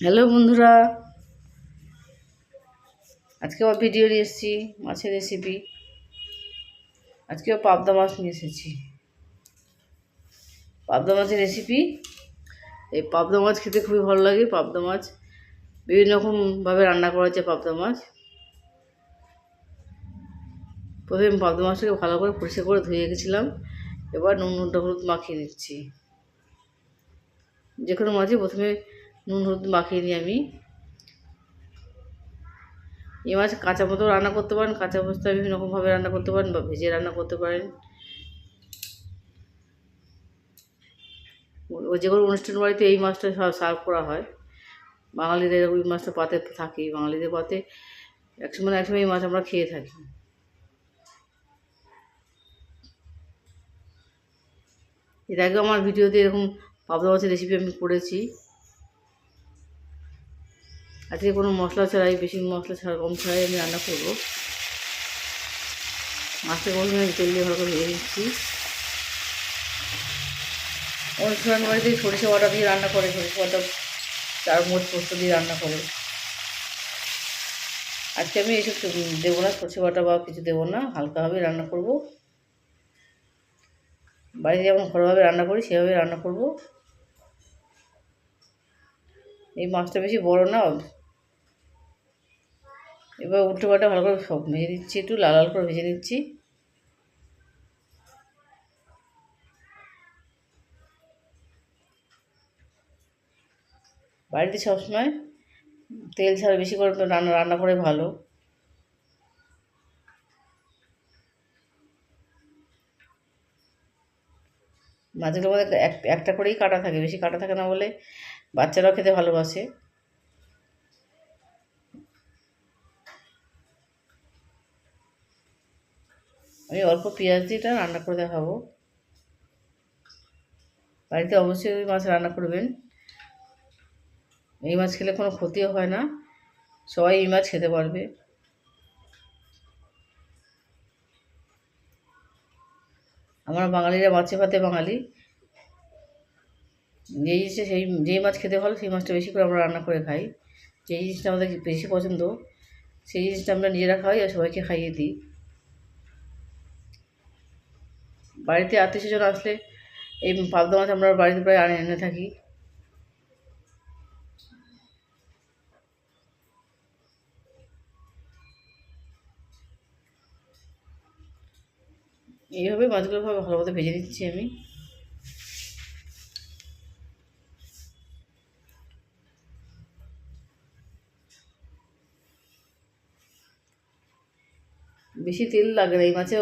Hello বন্ধুরা। আজকে আবার ভিডিও নিয়ে এসেছি, মাছের রেসিপি আজকেও পাবদা মাছ নিয়ে এসেছি। পাবদা মাছের রেসিপি এই পাবদা মাছ খেতে খুবই ভালো লাগে, পাবদা মাছ। বিভিন্ন রকমভাবে রান্না করা হচ্ছে পাবদা মাছ। প্রথমে পাবদা মাছটাকে ভালো করে পরিষ্কার করে ধুয়ে রেখেছিলাম। এবার নুন, নুনটা হলুদ মাখিয়ে নিচ্ছি। যে কোনো মাছই প্রথমে নুন হলুদ মাখিয়ে নিই আমি। এই মাছ কাঁচা মতো রান্না করতে পারেন, কাঁচা অবস্থায় বিভিন্ন রকমভাবে রান্না করতে পারেন বা ভেজে রান্না করতে পারেন। ও যে কোনো অনুষ্ঠান বাড়িতে এই মাছটা সার্ভ করা হয়। বাঙালিদের ওই মাছটা পাতে থাকি বাঙালিদের পাতে একসময় একসময় এই মাছ আমরা খেয়ে থাকি। এর আগে আমার ভিডিওতে এরকম পাবদা মাছের রেসিপি আমি করেছি। আজকে কোনো মশলা ছাড়াই, বেশি মশলা ছাড়া, কম ছাড়াই আমি রান্না করব। মাছটা আমি তেল দিয়ে ভালো করে ভেজে নিচ্ছি। অনুষ্ঠান বাড়িতে সরিষা বাটা দিয়ে রান্না করে, সরিষা বাটা চার মোট পোস্ত দিয়ে রান্না করে। আজকে আমি এইসব দেবো না, সরষে বাটা বা কিছু দেবো না, হালকাভাবে রান্না করব। বাড়িতে যেমন ঘরোয়াভাবে রান্না করি, সেভাবে রান্না করব। এই মাছটা বেশি বড় না এবার উল্টো পাল্টা ভালো করে সব ভেজে দিচ্ছি, একটু লাল লাল করে ভেজে নিচ্ছি বাড়িতে সবসময় তেল ছাড়া বেশি করে রান্না রান্না করে ভালো। মাছগুলোর মধ্যে এক, একটা করেই কাটা থাকে, বেশি কাটা থাকে না বলে বাচ্চারাও খেতে ভালোবাসে। আমি অল্প পেঁয়াজ দিয়ে এটা রান্না করে দেখাবো। বাড়িতে অবশ্যই ওই মাছ রান্না করবেন। এই মাছ খেলে কোনো ক্ষতিও হয় না। সবাই এই মাছ খেতে পারবে। আমরা বাঙালিরা মাছে ভাতে বাঙালি। যেই জিনিসটা সেই, যেই মাছ খেতে ভালো সেই মাছটা বেশি করে আমরা রান্না করে খাই। যেই জিনিসটা আমাদের বেশি পছন্দ, সেই জিনিসটা আমরা নিজেরা খাই আর সবাইকে খাইয়ে দিই। বাড়িতে আত্মীয় স্বজন আসলে এই পাবদা মাছ আমরা বাড়িতে প্রায় আনে এনে থাকি। এইভাবে মাছগুলো ভালো মতো ভেজে নিচ্ছি আমি। বেশি তেল লাগে না, এই মাছে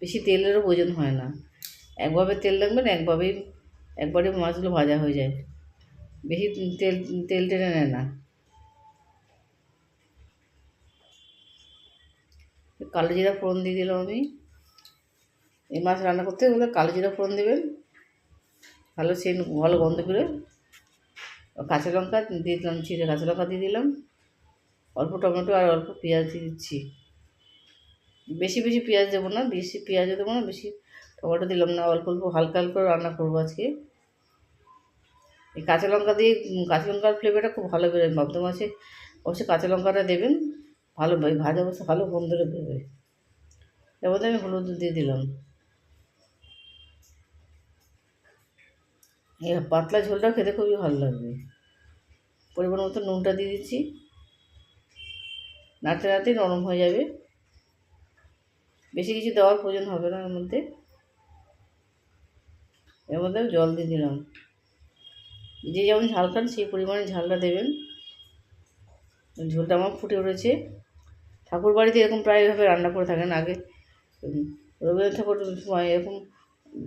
বেশি তেলেরও প্রয়োজন হয় না। একভাবে তেল লাগবে না একভাবেই, একবারে মাছগুলো ভাজা হয়ে যায়। বেশি তেল তেল টেনে নেয় না। কালো জিরা ফোড়ন দিয়ে দিলাম আমি। এই মাছ রান্না করতে গেলে কালো জিরা ফোড়ন দেবেন। ভালো সেন ভালো গন্ধ করে কাঁচা লঙ্কা দিয়ে দিলাম ছিঁড়ে কাঁচা লঙ্কা দিয়ে দিলাম। অল্প টমেটো আর অল্প পেঁয়াজ দিয়ে দিচ্ছি। বেশি বেশি পেঁয়াজ দেবো না, বেশি পেঁয়াজও দেবো না, বেশি টমেটো দিলাম না, অল্প অল্প হালকা হালকা রান্না করব আজকে। এই কাঁচা লঙ্কা দিয়ে কাঁচা লঙ্কার ফ্লেভারটা খুব ভালো বেরোয় ভাবতে মাছে অবশ্যই কাঁচা লঙ্কাটা দেবেন, ভালো ভাজা অবস্থা ভালো গন্ধটা বেরোবে মধ্যে আমি হলুদ দিয়ে দিলাম। এই পাতলা ঝোলটা খেতে খুবই ভালো লাগবে। পরিমাণ মতো নুনটা দিয়ে দিচ্ছি। নাড়তে নাড়তেই নরম হয়ে যাবে। বেশি কিছু দেওয়ার প্রয়োজন হবে না এর মধ্যে। এর মধ্যে জল দিয়ে দিলাম। যে যেমন ঝাল খান সেই পরিমাণে ঝালটা দেবেন। ঝোলটা আমার ফুটে উঠেছে। ঠাকুর বাড়িতে এরকম প্রায়ভাবে রান্না করে থাকেন। আগে রবীন্দ্রনাথ ঠাকুর সময় এরকম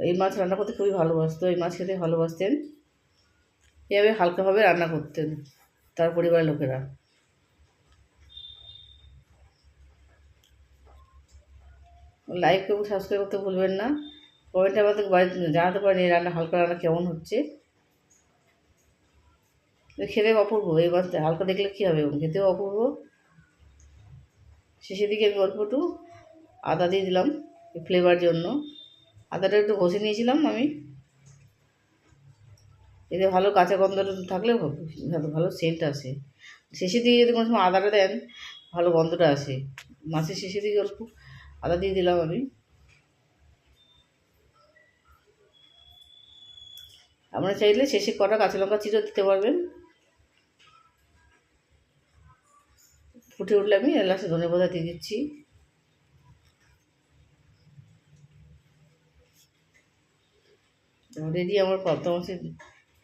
এই মাছ রান্না করতে খুবই ভালোবাসতো, এই মাছ খেতে ভালোবাসতেন। এভাবে হালকাভাবে রান্না করতেন তার পরিবারের লোকেরা। লাইক এবং সাবস্ক্রাইব করতে ভুলবেন না। কমেন্টে আমাদের বাড়িতে জানাতে পারেন এই রান্না, হালকা রান্না কেমন হচ্ছে। খেতে অপূর্ব, এই মাছটা হালকা দেখলে কী হবে এবং খেতেও অপূর্ব। শেষের দিকে আমি অল্প একটু আদা দিয়ে দিলাম ফ্লেভার জন্য। আদাটা একটু ঘষে নিয়েছিলাম আমি। এতে ভালো কাঁচা গন্ধ থাকলে ভালো সেন্ট আসে। শেষের দিকে যদি কোনো সময় আদাটা দেন, ভালো গন্ধটা আসে। মাছের শেষের দিকে অল্প আদা দিয়ে দিলাম আমি। আপনারা চাইলে শেষে কটা কাঁচা লঙ্কা চিরো দিতে পারবেন। ফুটে উঠলে আমি লাস্টে ধনে পাতা দিয়ে দিচ্ছি। রেডি আমার পাবদা মাছের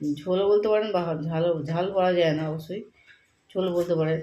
ঝোলও বলতে পারেন বা ঝালও ঝাল বলা যায় না অবশ্যই। ঝোল বলতে পারেন।